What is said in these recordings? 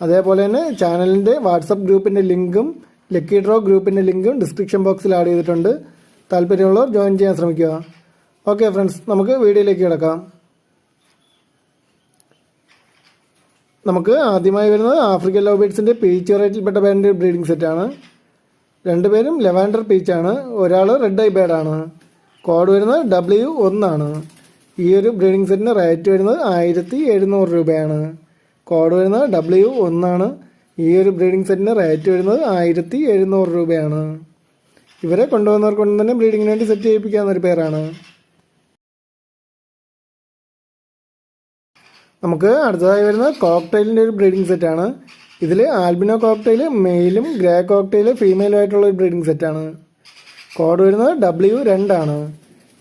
അതേപോലെ തന്നെ ചാനലിന്റെ വാട്സപ്പ് ഗ്രൂപ്പിന്റെ ലിങ്കും ലക്കി ഡ്രോ ഗ്രൂപ്പിന്റെ ലിങ്കും ഡിസ്ക്രിപ്ഷൻ ബോക്സിൽ ആഡ് ചെയ്തിട്ടുണ്ട്. താല്പര്യമുള്ളവർ ജോയിൻ ചെയ്യാൻ ശ്രമിക്കുക. ഓക്കെ ഫ്രണ്ട്സ് നമുക്ക് വീഡിയോയിലേക്ക് കിടക്കാം. നമുക്ക് ആദ്യമായി വരുന്നത് ആഫ്രിക്കൻ ലോബേറ്റ്സിന്റെ പീച്ച് വെറൈറ്റിയിൽപ്പെട്ട ബാൻഡ് ബ്രീഡിംഗ് സെറ്റാണ് രണ്ടുപേരും ലെവാൻഡർ പീച്ചാണ് ഒരാൾ റെഡ് ഐ ബേഡാണ് കോഡ് വരുന്നത് ഡബ്ല്യു ഒന്നാണ് ഈ ഒരു ബ്രീഡിംഗ് സെറ്റിന് റേറ്റ് വരുന്നത് ആയിരത്തി എഴുന്നൂറ് രൂപയാണ്. കോഡ് വരുന്നത് ഡബ്ല്യു ഒന്നാണ്. ഈ ഒരു ബ്രീഡിംഗ് സെറ്റിന് റേറ്റ് വരുന്നത് ആയിരത്തി എഴുന്നൂറ് രൂപയാണ്. ഇവരെ കൊണ്ടുവന്നവർ കൊണ്ട് തന്നെ ബ്രീഡിങ്ങിന് വേണ്ടി സെറ്റ് ചെയ്യിപ്പിക്കാവുന്ന ഒരു പേരാണ് നമുക്ക് അടുത്തതായി വരുന്നത് കോക്ടെയിലിന്റെ ഒരു ബ്രീഡിംഗ് സെറ്റാണ് ഇതിൽ ആൽബിനോ കോക്ടെയിൽ മെയിലും ഗ്രേ കോക്ടെയിൽ ഫീമെയിലും ആയിട്ടുള്ള ഒരു ബ്രീഡിംഗ് സെറ്റാണ് കോഡ് വരുന്നത് ഡബ്ല്യു രണ്ടാണ്.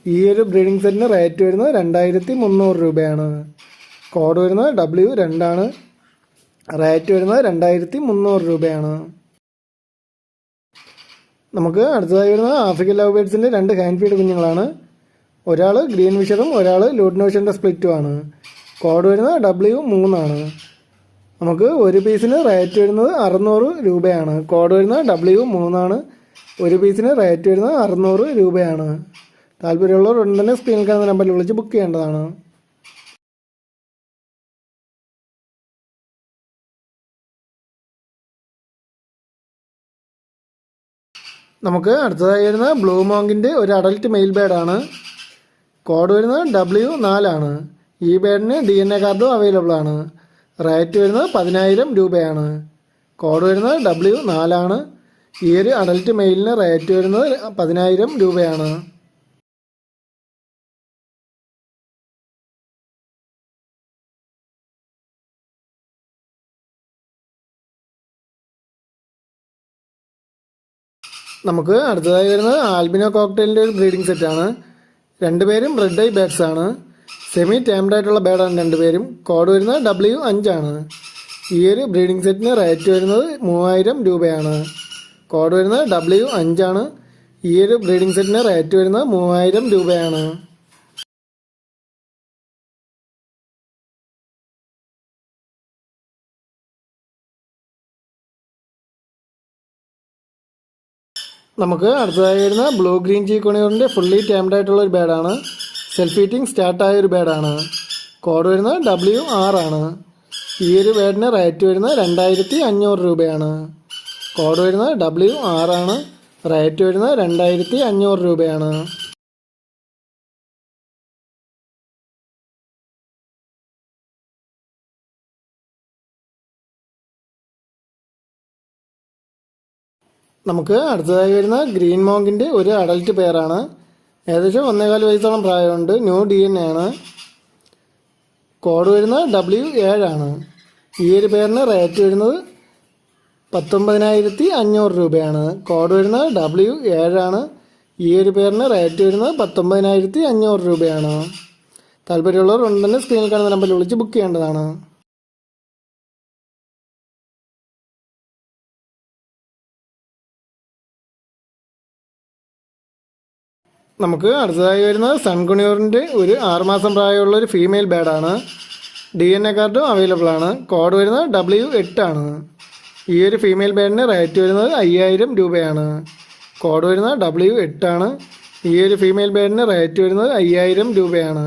ഈ ഒരു ബ്രീഡിംഗ് സെറ്റിന് റേറ്റ് വരുന്നത് രണ്ടായിരത്തി മുന്നൂറ് രൂപയാണ്. കോഡ് വരുന്നത് ഡബ്ല്യു രണ്ടാണ്. റേറ്റ് വരുന്നത് രണ്ടായിരത്തി മുന്നൂറ് രൂപയാണ്. നമുക്ക് അടുത്തതായി വരുന്നത് ആഫ്രിക്കൻ ലവ് ബേഡ്സിന്റെ രണ്ട് ഹാൻഡ് ഫീഡ് കുഞ്ഞുങ്ങളാണ്. ഒരാൾ ഗ്രീൻ വിഷറും ഒരാൾ ലൂഡ്നോഷന്റെ സ്പ്ലിറ്റുമാണ് കോഡ് വരുന്നത് ഡബ്ല്യു മൂന്നാണ്. നമുക്ക് ഒരു പീസിന് റേറ്റ് വരുന്നത് അറുന്നൂറ് രൂപയാണ്. കോഡ് വരുന്നത് ഡബ്ല്യു മൂന്നാണ്. ഒരു പീസിന് റേറ്റ് വരുന്നത് അറുന്നൂറ് രൂപയാണ്. താല്പര്യമുള്ളവർ ഉടൻ തന്നെ സ്ക്രീനിൽ കാണുന്ന നമ്പറിൽ വിളിച്ച് ബുക്ക് ചെയ്യേണ്ടതാണ്. നമുക്ക് അടുത്തതായി വരുന്ന ബ്ലൂ മോങ്കിന്റെ ഒരു അഡൽട്ട് മെയിൽ ബേഡാണ് കോഡ് വരുന്നത് ഡബ്ല്യു നാലാണ് ഈ ബേഡിന് ഡി എൻ എ കാർഡും അവൈലബിൾ ആണ്. റേറ്റ് വരുന്നത് പതിനായിരം രൂപയാണ്. കോഡ് വരുന്നത് ഡബ്ല്യു നാലാണ് ഈ ഒരു അഡൽട്ട് മെയിലിന് റേറ്റ് വരുന്നത് പതിനായിരം രൂപയാണ്. നമുക്ക് അടുത്തതായി വരുന്നത് ആൽബിനോ കോക്ടെയിലിന്റെ ഒരു ബ്രീഡിംഗ് സെറ്റാണ് രണ്ടുപേരും റെഡ് ഐ ബേഡ്സ് ആണ്. സെമി ടേംഡ് ആയിട്ടുള്ള ബേഡാണ് രണ്ടുപേരും. കോഡ് വരുന്നത് ഡബ്ല്യു അഞ്ചാണ് ഈ ഒരു ബ്രീഡിംഗ് സെറ്റിന് റേറ്റ് വരുന്നത് മൂവായിരം രൂപയാണ്. കോഡ് വരുന്നത് ഡബ്ല്യു അഞ്ചാണ് ഈ ഒരു ബ്രീഡിംഗ് സെറ്റിന് റേറ്റ് വരുന്നത് മൂവായിരം രൂപയാണ്. നമുക്ക് അടുത്തതായി വരുന്ന ബ്ലൂ ഗ്രീൻ ജി കൊണിയൂറിന്റെ ഫുള്ളി ടൈംഡ് ആയിട്ടുള്ള ഒരു ബാഡാണ് സെൽഫ് ഹീറ്റിംഗ് സ്റ്റാർട്ടായ ഒരു ബാഡാണ് കോഡ് വരുന്നത് ഡബ്ല്യു ആർ ആണ്. ഈ ഒരു ബാഡിന് റേറ്റ് വരുന്നത് രണ്ടായിരത്തി അഞ്ഞൂറ് രൂപയാണ്. കോഡ് വരുന്നത് ഡബ്ല്യു ആർ ആണ്. റേറ്റ് വരുന്നത് രണ്ടായിരത്തി അഞ്ഞൂറ് രൂപയാണ്. നമുക്ക് അടുത്തതായി വരുന്ന ഗ്രീൻ മോങ്കിന്റെ ഒരു അഡൽറ്റ് പെയറാണ്. ഏകദേശം ഒന്നേകാൽ വയസ്സോളം പ്രായമുണ്ട്. ന്യൂ ഡി എൻ ആണ്. കോഡ് വരുന്നത് ഡബ്ല്യു ഏഴാണ് ഈ ഒരു പേരിന് റേറ്റ് വരുന്നത് പത്തൊമ്പതിനായിരത്തി അഞ്ഞൂറ് രൂപയാണ്. കോഡ് വരുന്നത് ഡബ്ല്യു ഏഴാണ് ഈ ഒരു പേരിന് റേറ്റ് വരുന്നത് പത്തൊമ്പതിനായിരത്തി അഞ്ഞൂറ് രൂപയാണ്. താല്പര്യമുള്ളവർ ഉണ്ടെന്ന് സ്ക്രീനിൽ കാണുന്ന നമ്പറിൽ വിളിച്ച് ബുക്ക് ചെയ്യേണ്ടതാണ്. നമുക്ക് അടുത്തതായി വരുന്നത് സൺകുണിയൂറിന്റെ ഒരു ആറുമാസം പ്രായമുള്ള ഒരു ഫീമെയിൽ ബേഡാണ് ഡി എൻ എ കാർഡും അവൈലബിൾ ആണ്. കോഡ് വരുന്നത് ഡബ്ല്യു എട്ടാണ് ഈ ഒരു ഫീമെയിൽ ബേഡിന് റേറ്റ് വരുന്നത് അയ്യായിരം രൂപയാണ്. കോഡ് വരുന്നത് ഡബ്ല്യു എട്ടാണ് ഈ ഒരു ഫീമെയിൽ ബേഡിന് റേറ്റ് വരുന്നത് അയ്യായിരം രൂപയാണ്.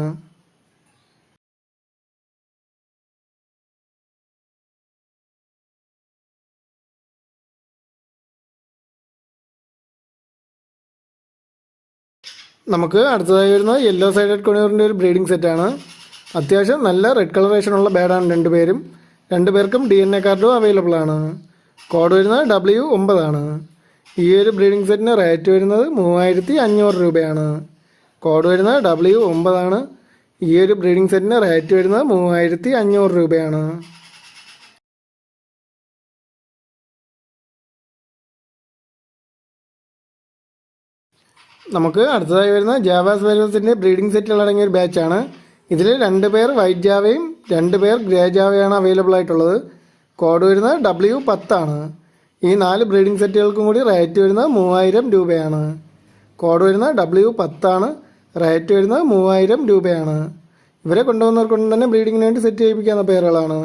നമുക്ക് അടുത്തതായി വരുന്നത് യെല്ലോ സൈഡഡ് കൊണിയറിന്റെ ഒരു ബ്രീഡിംഗ് സെറ്റാണ് അത്യാവശ്യം നല്ല റെഡ് കളറേഷനുള്ള ബേഡാണ് രണ്ടുപേരും രണ്ടുപേർക്കും ഡി എൻ എ കാർഡും അവൈലബിൾ ആണ്. കോഡ് വരുന്നത് ഡബ്ല്യു ഒമ്പതാണ് ഈ ഒരു ബ്രീഡിംഗ് സെറ്റിന് റേറ്റ് വരുന്നത് മൂവായിരത്തി അഞ്ഞൂറ് രൂപയാണ്. കോഡ് വരുന്നത് ഡബ്ല്യു ഒമ്പതാണ് ഈ ഒരു ബ്രീഡിംഗ് സെറ്റിന് റേറ്റ് വരുന്നത് മൂവായിരത്തി അഞ്ഞൂറ് രൂപയാണ്. നമുക്ക് അടുത്തതായി വരുന്ന ജാവാസ് വൈറസിന്റെ ബ്രീഡിംഗ് സെറ്റിൽ അടങ്ങിയ ഒരു ബാച്ചാണ് ഇതിൽ രണ്ട് പേർ വൈറ്റ് ജാവയും രണ്ട് പേർ ഗ്രേ ജാവയാണ് അവൈലബിൾ ആയിട്ടുള്ളത്. കോഡ് വരുന്നത് ഡബ്ല്യു പത്താണ് ഈ നാല് ബ്രീഡിംഗ് സെറ്റുകൾക്കും കൂടി റേറ്റ് വരുന്നത് മൂവായിരം രൂപയാണ്. കോഡ് വരുന്നത് ഡബ്ല്യു പത്താണ് റേറ്റ് വരുന്നത് മൂവായിരം രൂപയാണ്. ഇവരെ കൊണ്ടുവന്നവർക്കൊണ്ട് തന്നെ ബ്രീഡിങ്ങിന് വേണ്ടി സെറ്റ് ചെയ്യിപ്പിക്കാവുന്ന പേരുകളാണ്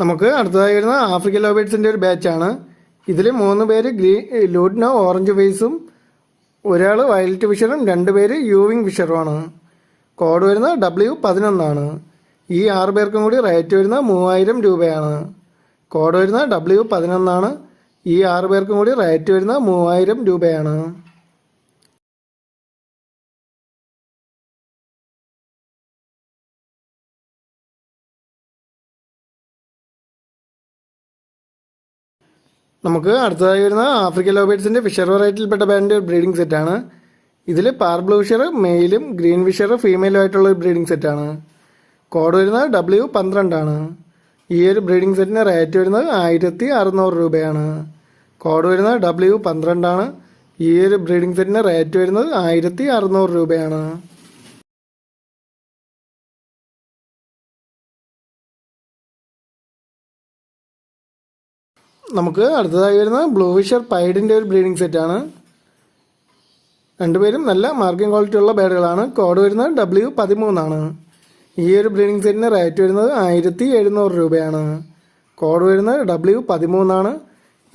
നമുക്ക് അടുത്തതായി വരുന്ന ആഫ്രിക്കൻ ലോബേറ്റ്സിന്റെ ഒരു ബാച്ചാണ്. ഇതിൽ മൂന്ന് പേര് ഗ്രീ ലൂഡ്നോ ഓറഞ്ച് ഫേസും ഒരാൾ വയലറ്റ് ഫിഷറും രണ്ട് പേര് യൂവിങ് ഫിഷറുമാണ്. കോഡ് വരുന്നത് ഡബ്ല്യു പതിനൊന്നാണ്. ഈ ആറ് പേർക്കും കൂടി റേറ്റ് വരുന്ന മൂവായിരം രൂപയാണ്. കോഡ് വരുന്ന ഡബ്ല്യു പതിനൊന്നാണ്. ഈ ആറ് പേർക്കും കൂടി റേറ്റ് വരുന്ന മൂവായിരം രൂപയാണ്. നമുക്ക് അടുത്തതായി വരുന്ന ആഫ്രിക്കൻ ലോബേറ്റ്സിന്റെ ഫിഷർ വെറൈറ്റിയിൽപ്പെട്ട ബാൻഡ് ബ്രീഡിംഗ് സെറ്റാണ്. ഇതിൽ പാർ ബ്ലൂ ഫിഷർ മെയിലും ഗ്രീൻ ഫിഷർ ഫീമെയിലും ആയിട്ടുള്ള ഒരു ബ്രീഡിംഗ് സെറ്റാണ്. കോഡ് വരുന്നത് ഡബ്ല്യു പന്ത്രണ്ടാണ് ഈ ഒരു ബ്രീഡിംഗ് സെറ്റിന് റേറ്റ് വരുന്നത് ആയിരത്തി അറുന്നൂറ് രൂപയാണ്. കോഡ് വരുന്നത് ഡബ്ല്യു പന്ത്രണ്ടാണ് ഈ ഒരു ബ്രീഡിംഗ് സെറ്റിന് റേറ്റ് വരുന്നത് ആയിരത്തി അറുന്നൂറ് രൂപയാണ്. നമുക്ക് അടുത്തതായി വരുന്ന ബ്ലൂ ഫിഷർ പൈഡിന്റെ ഒരു ബ്രീഡിംഗ് സെറ്റാണ് രണ്ടുപേരും നല്ല മാർക്കിംഗ് ക്വാളിറ്റി ഉള്ള ബേഡുകളാണ് കോഡ് വരുന്നത് ഡബ്ല്യു പതിമൂന്നാണ്. ഈ ഒരു ബ്രീഡിംഗ് സെറ്റിന് റേറ്റ് വരുന്നത് ആയിരത്തി എഴുന്നൂറ് രൂപയാണ്. കോഡ് വരുന്നത് ഡബ്ല്യു പതിമൂന്നാണ്.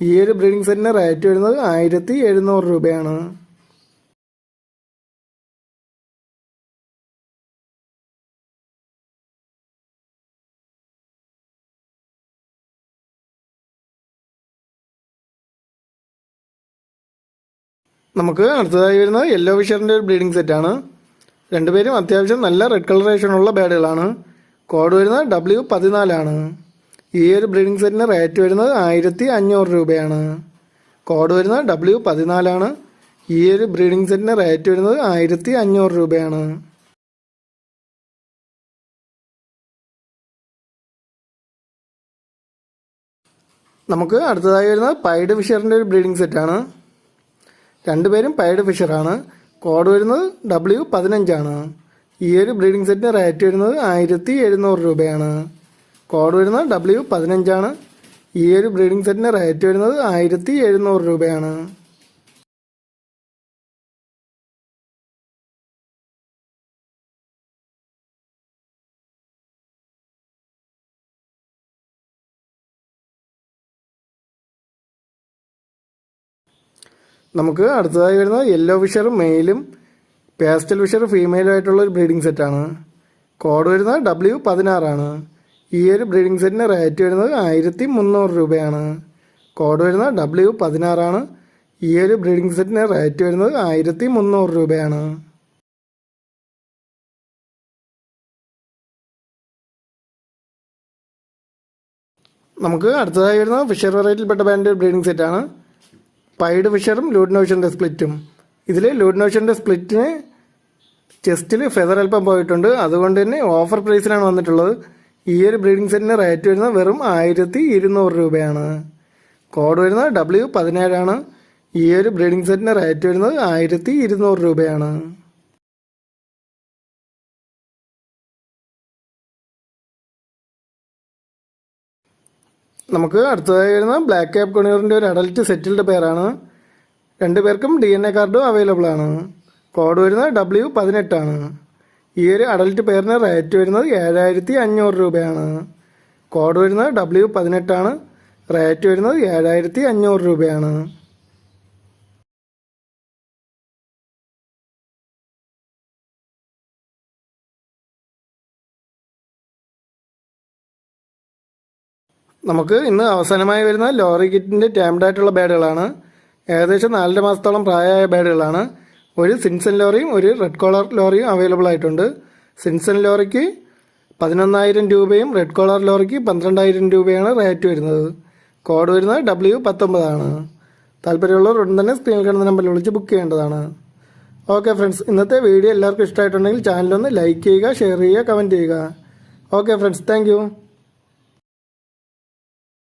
ഈ ഒരു ബ്രീഡിംഗ് സെറ്റിന് റേറ്റ് വരുന്നത് ആയിരത്തി എഴുന്നൂറ് രൂപയാണ്. നമുക്ക് അടുത്തതായി വരുന്നത് യെല്ലോ ഫിഷറിന്റെ ഒരു ബ്രീഡിംഗ് സെറ്റാണ് രണ്ടുപേരും അത്യാവശ്യം നല്ല റെഡ് കളറേഷനുള്ള ബേഡുകളാണ്. കോഡ് വരുന്നത് ഡബ്ല്യു പതിനാലാണ്. ഈ ഒരു ബ്രീഡിംഗ് സെറ്റിന് റേറ്റ് വരുന്നത് ആയിരത്തി അഞ്ഞൂറ് രൂപയാണ്. കോഡ് വരുന്നത് ഡബ്ല്യു പതിനാലാണ്. ഈ ഒരു ബ്രീഡിംഗ് സെറ്റിന് റേറ്റ് വരുന്നത് ആയിരത്തി അഞ്ഞൂറ് രൂപയാണ്. നമുക്ക് അടുത്തതായി വരുന്നത് പൈഡ് ഫിഷറിന്റെ ഒരു ബ്രീഡിംഗ് സെറ്റാണ് രണ്ടുപേരും പൈഡ് ഫിഷറാണ് കോഡ് വരുന്നത് ഡബ്ല്യു പതിനഞ്ചാണ്. ഈ ഒരു ബ്രീഡിംഗ് സെറ്റിന് റേറ്റ് വരുന്നത് ആയിരത്തി എഴുന്നൂറ് രൂപയാണ്. കോഡ് വരുന്നത് ഡബ്ല്യു പതിനഞ്ചാണ്. ഈ ഒരു ബ്രീഡിംഗ് സെറ്റിന് റേറ്റ് വരുന്നത് ആയിരത്തി എഴുന്നൂറ് രൂപയാണ്. നമുക്ക് അടുത്തതായി വരുന്നത് യെല്ലോ ഫിഷർ മെയിലും പേസ്റ്റൽ ഫിഷർ ഫീമെയിലും ആയിട്ടുള്ള ഒരു ബ്രീഡിംഗ് സെറ്റാണ് കോഡ് വരുന്നത് ഡബ്ല്യു പതിനാറാണ്. ഈ ഒരു ബ്രീഡിംഗ് സെറ്റിന് റേറ്റ് വരുന്നത് ആയിരത്തി മുന്നൂറ് രൂപയാണ്. കോഡ് വരുന്നത് ഡബ്ല്യു പതിനാറാണ്. ഈ ഒരു ബ്രീഡിംഗ് സെറ്റിന് റേറ്റ് വരുന്നത് ആയിരത്തി മുന്നൂറ് രൂപയാണ്. നമുക്ക് അടുത്തതായി വരുന്നത് ഫിഷർ വെറൈറ്റിയിൽപ്പെട്ട ബാൻഡ് ബ്രീഡിംഗ് സെറ്റാണ് പൈഡ് ഫിഷറും ലൂഡിനോഷന്റെ സ്പ്ലിറ്റും. ഇതിൽ ലൂഡിനോഷന്റെ സ്പ്ലിറ്റിന് ചെസ്റ്റിൽ ഫെദർ അല്പം പോയിട്ടുണ്ട്. അതുകൊണ്ട് തന്നെ ഓഫർ പ്രൈസിലാണ് വന്നിട്ടുള്ളത്. ഈ ഒരു ബ്രീഡിംഗ് സെറ്റിന് റേറ്റ് വരുന്നത് വെറും ആയിരത്തി ഇരുന്നൂറ് രൂപയാണ്. കോഡ് വരുന്നത് ഡബ്ല്യു പതിനേഴാണ്. ഈ ഒരു ബ്രീഡിംഗ് സെറ്റിന് റേറ്റ് വരുന്നത് ആയിരത്തി ഇരുന്നൂറ് രൂപയാണ്. നമുക്ക് അടുത്തതായി വരുന്ന ബ്ലാക്ക് ക്യാപ് കൊണിയറിന്റെ ഒരു അഡൽറ്റ് സെറ്റിൽഡ് പേരാണ് രണ്ട് പേർക്കും ഡി എൻ എ കാർഡും അവൈലബിൾ ആണ്. കോഡ് വരുന്നത് ഡബ്ല്യു പതിനെട്ടാണ് ഈ ഒരു അഡൽറ്റ് പേരിന് റേറ്റ് വരുന്നത് ഏഴായിരത്തി അഞ്ഞൂറ് രൂപയാണ് കോഡ് വരുന്നത് ഡബ്ല്യു പതിനെട്ടാണ് റേറ്റ് വരുന്നത് ഏഴായിരത്തി അഞ്ഞൂറ് രൂപയാണ്. നമുക്ക് ഇന്ന് അവസാനമായി വരുന്ന ലോറി കിറ്റിന്റെ ആയിട്ടുള്ള ബാഡുകളാണ്. ഏകദേശം നാലര മാസത്തോളം പ്രായമായ ബാഡുകളാണ്. ഒരു സിൻസൺ ലോറിയും ഒരു റെഡ് കോളർ ലോറിയും അവൈലബിൾ ആയിട്ടുണ്ട്. സിൻസൺ ലോറിക്ക് പതിനൊന്നായിരം രൂപയും റെഡ് കോളർ ലോറിക്ക് പന്ത്രണ്ടായിരം രൂപയാണ് റേറ്റ് വരുന്നത്. കോഡ് വരുന്നത് ഡബ്ല്യു പത്തൊമ്പതാണ്. താല്പര്യമുള്ളവർ ഉടൻ തന്നെ സ്ക്രീനിൽ കാണുന്ന നമ്പറിൽ വിളിച്ച് ബുക്ക് ചെയ്യേണ്ടതാണ്. ഓക്കെ ഫ്രണ്ട്സ് ഇന്നത്തെ വീഡിയോ എല്ലാവർക്കും ഇഷ്ടമായിട്ടുണ്ടെങ്കിൽ ചാനലൊന്ന് ലൈക്ക് ചെയ്യുക ഷെയർ ചെയ്യുക കമന്റ് ചെയ്യുക. Okay friends thank